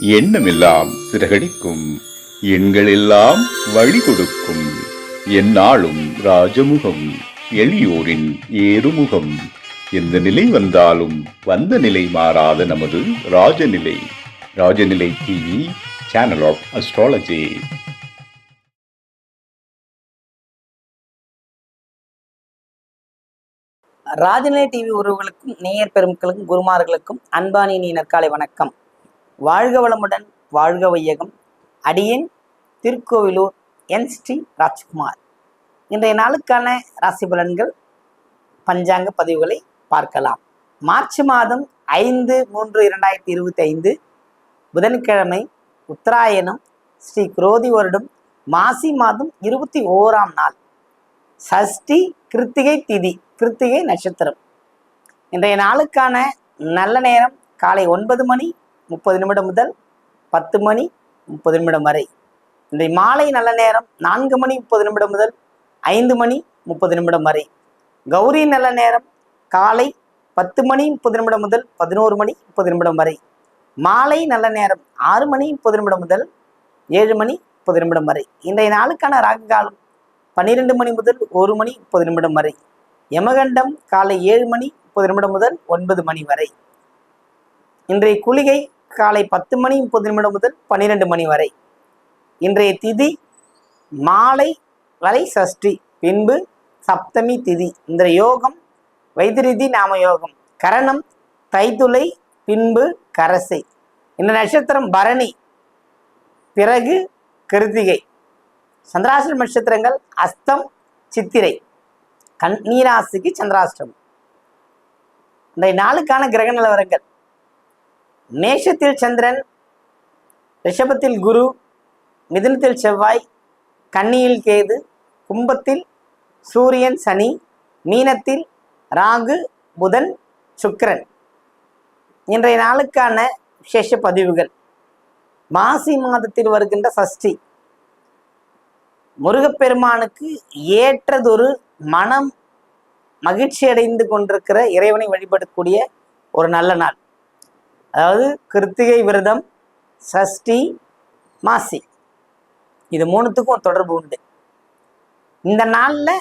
எண்ணமெல்லாம் சிறகடிக்கும். எண்களெல்லாம் வழி கொடுக்கும் எந்நாளும் ராஜமுகம் எளியோரின் ஏறுமுகம். எந்த நிலை வந்தாலும் வந்த நிலை மாறாத நமது Rajanilai. Rajanilai TV channel of astrology Rajanilai TV உறவுகளுக்கும் நேயர் பெருமக்களுக்கும் குருமார்களுக்கும் அன்பானியின் நற்காலை வணக்கம். வாழ்க வளமுடன் வாழ்க வையகம். அடியேன் திருக்கோவிலூர் என் ஸ்ரீ ராஜ்குமார். இன்றைய நாளுக்கான ராசி பலன்கள் பஞ்சாங்க பதிவுகளை பார்க்கலாம். மார்ச் மாதம் ஐந்து மூன்று இரண்டாயிரத்தி இருபத்தி ஐந்து புதன்கிழமை உத்தராயணம் ஸ்ரீ குரோதி வருடம் மாசி மாதம் இருபத்தி ஓராம் நாள். சஷ்டி கிருத்திகை திதி கிருத்திகை நட்சத்திரம். இன்றைய நாளுக்கான நல்ல நேரம் காலை ஒன்பது மணி முப்பது நிமிடம் முதல் பத்து மணி முப்பது நிமிடம் வரை இந்த மாலை நல்ல நேரம் நான்கு மணி முப்பது நிமிடம் முதல் ஐந்து மணி முப்பது நிமிடம் வரை கௌரி நல்ல நேரம் காலை பத்து மணி முப்பது நிமிடம் முதல் பதினோரு மணி முப்பது நிமிடம் வரை மாலை நல்ல நேரம் ஆறு மணி முப்பது நிமிடம் முதல் ஏழு மணி முப்பது நிமிடம் வரை இன்றைய நாளுக்கான ராகு காலம் பன்னிரெண்டு மணி முதல் ஒரு மணி முப்பது நிமிடம் வரை யமகண்டம் காலை ஏழு மணி முப்பது நிமிடம் முதல் ஒன்பது மணி வரை இன்றைய குளிகை காலை பத்து மணி முப்பது நிமிடம் முதல் பன்னிரெண்டு மணி வரை. இன்றைய திதி மாலை வரை சஷ்டி பின்பு சப்தமி திதி. இந்த யோகம் வைத்திருதி நாம யோகம். கரணம் தைத்துளை பின்பு கரசை. இந்த நட்சத்திரம் பரணி பிறகு கிருத்திகை. சந்திராசிரம நட்சத்திரங்கள் அஸ்தம் சித்திரை. கண்ணீராசிக்கு சந்திராஷ்டிரம் இன்றைய நாளுக்கான கிரக நிலவரங்கள். மேஷத்தில் சந்திரன் ரிஷபத்தில் குரு மிதுனத்தில் செவ்வாய் கன்னியில் கேது கும்பத்தில் சூரியன் சனி மீனத்தில் ராகு புதன் சுக்கிரன். இன்றைய நாளுக்கான விசேஷ பதிவுகள். மாசி மாதத்தில் வருகின்ற சஷ்டி. முருகப்பெருமானுக்கு ஏற்றதொரு மனம் மகிழ்ச்சி அடைந்து கொண்டிருக்கிற இறைவனை வழிபடக்கூடிய ஒரு நல்ல நாள். அதாவது கிருத்திகை விரதம் சஷ்டி மாசி. இது மூணுத்துக்கும் தொடர்பு உண்டு. இந்த நாளில்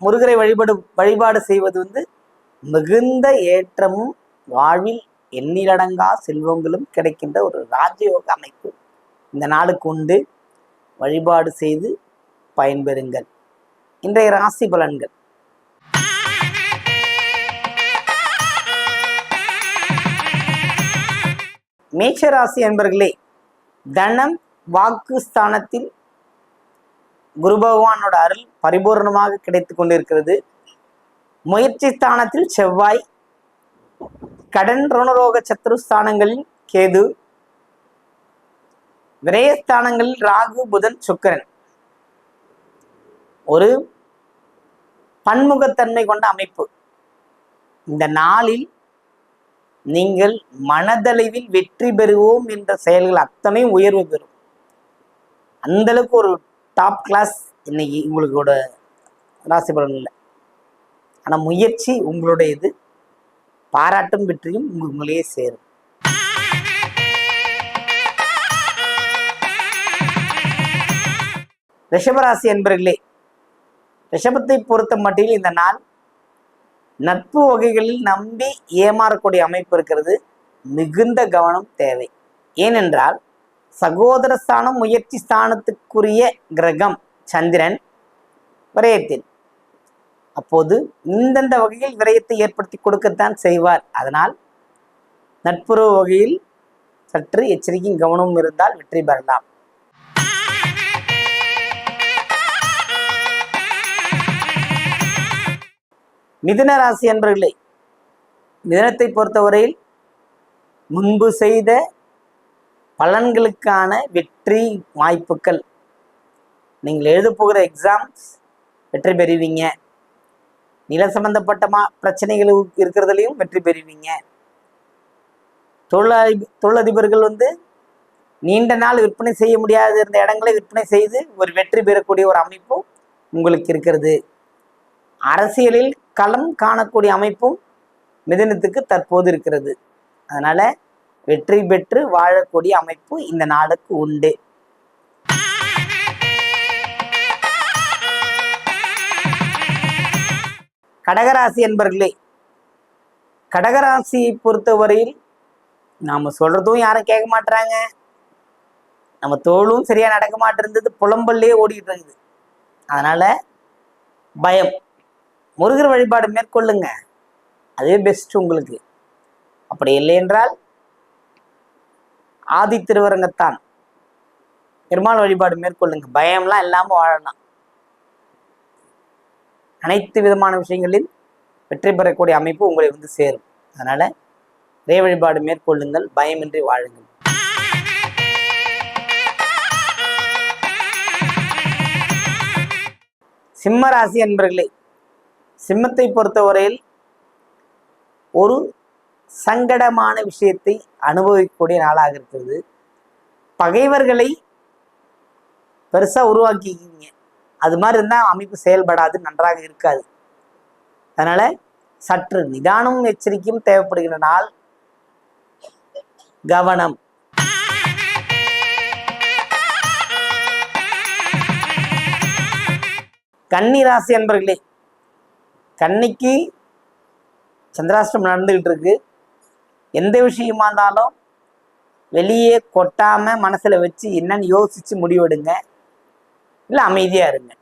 முருகரை வழிபடு வழிபாடு செய்வது வந்து மிகுந்த ஏற்றமும் வாழ்வில் எண்ணிலடங்கா செல்வங்களும் கிடைக்கின்ற ஒரு ராஜயோக அமைப்பு இந்த நாளுக்கு உண்டு. வழிபாடு செய்து பயன்பெறுங்கள். இன்றைய ராசி பலன்கள். மேஷராசி அன்பர்களே தனம் வாக்கு ஸ்தானத்தில் குரு பகவானோட அருள் பரிபூர்ணமாக கிடைத்து கொண்டிருக்கிறது. முயற்சி ஸ்தானத்தில் செவ்வாய் கடன் ருணரோக சத்ருஸ்தானங்களில் கேது விரயஸ்தானங்களில் ராகு புதன் சுக்கிரன். ஒரு பன்முகத்தன்மை கொண்ட அமைப்பு. இந்த நாளில் நீங்கள் மனதளவில் வெற்றி பெறுவோம் என்ற செயல்கள் அத்தனையும் உயர்வு பெறும். அந்த அளவுக்கு ஒரு டாப் கிளாஸ் இன்னைக்கு உங்களுக்கோட ராசி பலன் இல்லை. ஆனால் முயற்சி உங்களுடையது பாராட்டும் வெற்றியும் உங்க- உங்களையே சேரும். ரிஷபராசி என்பர்களே ரிஷபத்தை பொறுத்த மட்டில் இந்த நாள் நட்பு வகைகளில் நம்பி ஏமாறக்கூடிய அமைப்பு இருக்கிறது. மிகுந்த கவனம் தேவை. ஏனென்றால் சகோதர ஸ்தானம் முயற்சி ஸ்தானத்துக்குரிய கிரகம் சந்திரன் விரயத்தில். அப்போது இந்தந்த வகையில் விரயத்தை ஏற்படுத்தி கொடுக்கத்தான் செய்வார். அதனால் நட்புறவு வகையில் சற்று எச்சரிக்கையும் கவனமும் இருந்தால் வெற்றி பெறலாம். மிதுன ராசி என்பர்களே மிதனத்தை பொறுத்தவரையில் முன்பு செய்த பலன்களுக்கான வெற்றி வாய்ப்புகள். நீங்கள் எழுத போகிற எக்ஸாம்ஸ் வெற்றி பெறுவீங்க. நில சம்பந்தப்பட்ட மா பிரச்சனைகள் இருக்கிறதுலையும் வெற்றி பெறுவீங்க. தொழிலதி தொழிலதிபர்கள் வந்து நீண்ட நாள் விற்பனை செய்ய முடியாத இருந்த இடங்களை விற்பனை செய்து ஒரு வெற்றி பெறக்கூடிய ஒரு அமைப்பும் உங்களுக்கு இருக்கிறது. அரசியலில் களம் காணக்கூடிய அமைப்பும் மிதனத்துக்கு தற்போது இருக்கிறது. அதனால வெற்றி பெற்று வாழக்கூடிய அமைப்பு இந்த நாளுக்கு உண்டு. கடகராசி என்பர்களே கடகராசியை பொறுத்தவரையில் நாம சொல்றதும் யாரும் கேட்க மாட்டுறாங்க நம்ம தோளும் சரியா நடக்க மாட்டிருந்தது புலம்பல்லே ஓடிட்டு இருக்குது. அதனால பயம். முருகர் வழிபாடு மேற்கொள்ளுங்க. அதே பெஸ்ட் உங்களுக்கு. அப்படி இல்லை என்றால் ஆதி திருவரங்கத்தான். பெருமாள் வழிபாடு மேற்கொள்ளுங்க. பயம்லாம் இல்லாமல் வாழலாம். அனைத்து விதமான விஷயங்களில் வெற்றி பெறக்கூடிய அமைப்பு உங்களை வந்து சேரும். அதனால இறை வழிபாடு மேற்கொள்ளுங்கள். பயமின்றி வாழுங்கள். சிம்ம ராசி அன்பர்களே சிம்மத்தை பொறுத்தவரையில் ஒரு சங்கடமான விஷயத்தை அனுபவிக்கக்கூடிய நாளாக இருக்கிறது. பகைவர்களை பெருசா உருவாக்கிக்கிங்க. அது மாதிரி இருந்தால் அமைப்பு செயல்படாது நன்றாக இருக்காது. அதனால சற்று நிதானமும் எச்சரிக்கையும் தேவைப்படுகிற நாள் கவனம். கன்னி ராசி அன்பர்களே கன்னிக்கு சந்திராஷ்டம் நடந்துகிட்டு இருக்கு எந்த விஷயமா இருந்தாலும் வெளியே கொட்டாம மனசுல வச்சு என்னன்னு யோசிச்சு முடிவெடுங்க. இல்லை அமைதியா இருங்க.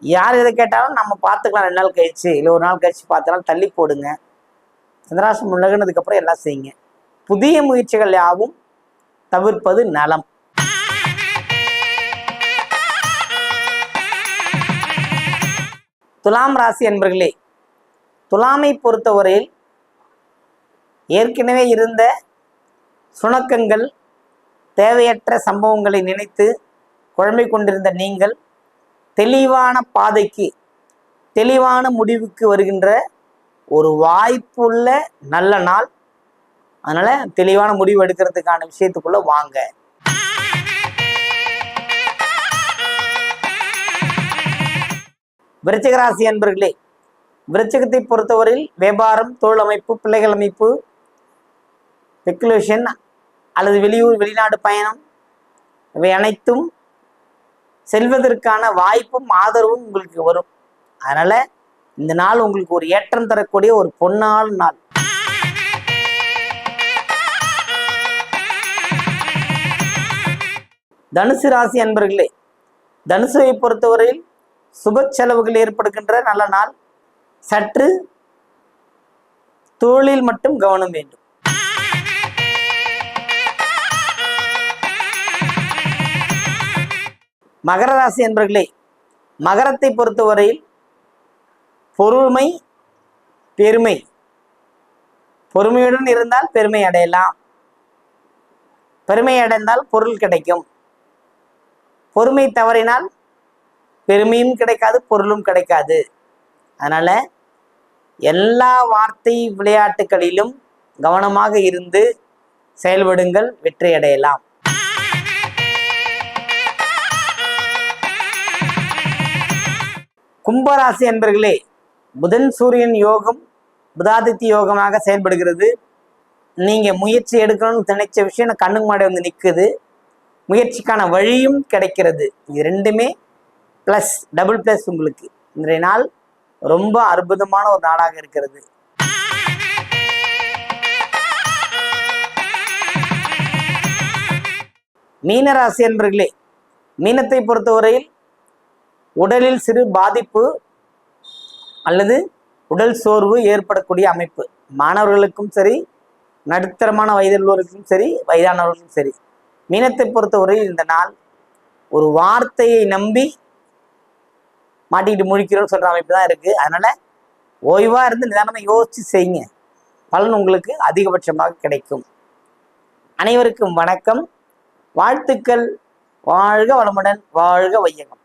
யார் எதை கேட்டாலும் நம்ம பார்த்துக்கலாம். ரெண்டு நாள் கழிச்சு இல்லை ஒரு நாள் கழிச்சு பார்த்தாலும் தள்ளி போடுங்க. சந்திராஷ்டம் விலகுனதுக்கு எல்லாம் செய்யுங்க. புதிய முயற்சிகள் யாவும் தவிர்ப்பது நலம். துலாம் ராசி என்பர்களே துலாமை பொறுத்தவரையில் ஏற்கனவே இருந்த சுணக்கங்கள் தேவையற்ற சம்பவங்களை நினைத்து குழம்பை கொண்டிருந்த நீங்கள் தெளிவான பாதைக்கு தெளிவான முடிவுக்கு வருகின்ற ஒரு வாய்ப்புள்ள நல்ல நாள். அதனால தெளிவான முடிவு எடுக்கிறதுக்கான விஷயத்துக்குள்ள வாங்க. விருச்சிகராசி அன்பர்களே விருச்சிகத்தை பொறுத்தவரையில் வியாபாரம் தொழில் அமைப்பு பிள்ளைகள் அமைப்பு ஸ்பெக்குலேஷன் அல்லது வெளியூர் வெளிநாடு பயணம் இவை அனைத்தும் செல்வதற்கான வாய்ப்பும் ஆதரவும் உங்களுக்கு வரும். அதனால இந்த நாள் உங்களுக்கு ஒரு ஏற்றம் தரக்கூடிய ஒரு பொன்னாள் நாள். தனுசு ராசி அன்பர்களே தனுசுவை பொறுத்தவரையில் சுப செலவுகள் ஏற்படுகின்ற நல்ல நாள். சற்று தொழிலில் மட்டும் கவனம் வேண்டும். மகர ராசி என்பர்களே மகரத்தை பொறுத்தவரையில் பொறுமை பெருமை. பொறுமையுடன் இருந்தால் பெருமை அடையலாம். பெருமை அடைந்தால் பொருள் கிடைக்கும். பொறுமை தவறினால் பெருமையும் கிடைக்காது பொருளும் கிடைக்காது. அதனால எல்லா வார்த்தை விளையாட்டுகளிலும் கவனமாக இருந்து செயல்படுங்கள் வெற்றி அடையலாம். கும்பராசி என்பர்களே புதன் சூரியன் யோகம் புதாதித்ய யோகமாக செயல்படுகிறது. நீங்க முயற்சி எடுக்கணும்னு நினைச்ச விஷயம் கண்ணுக்கு முன்னாடி வந்து நிற்குது முயற்சிக்கான வழியும் கிடைக்கிறது. இது ரெண்டுமே ப்ளஸ் டபுள் ப்ளஸ் உங்களுக்கு. இன்றைய நாள் ரொம்ப அற்புதமான ஒரு நாளாக இருக்கிறது. மீனராசி என்பர்களே மீனத்தை பொறுத்தவரையில் உடலில் சிறு பாதிப்பு அல்லது உடல் சோர்வு ஏற்படக்கூடிய அமைப்பு. மாணவர்களுக்கும் சரி நடுத்தரமான வயதுள்ளவர்களுக்கும் சரி வயதானவர்களுக்கும் சரி. மீனத்தை பொறுத்தவரையில் இந்த நாள் ஒரு வார்த்தையை நம்பி மாட்டிக்கிட்டு முழிக்கிறோம்னு சொல்ற அமைப்பு தான் இருக்கு. அதனால ஓய்வா இருந்து நிதானமா யோசிச்சு செய்யுங்க. பலன் உங்களுக்கு அதிகபட்சமாக கிடைக்கும். அனைவருக்கும் வணக்கம். வாழ்த்துக்கள். வாழ்க வளமுடன். வாழ்க வையகம்.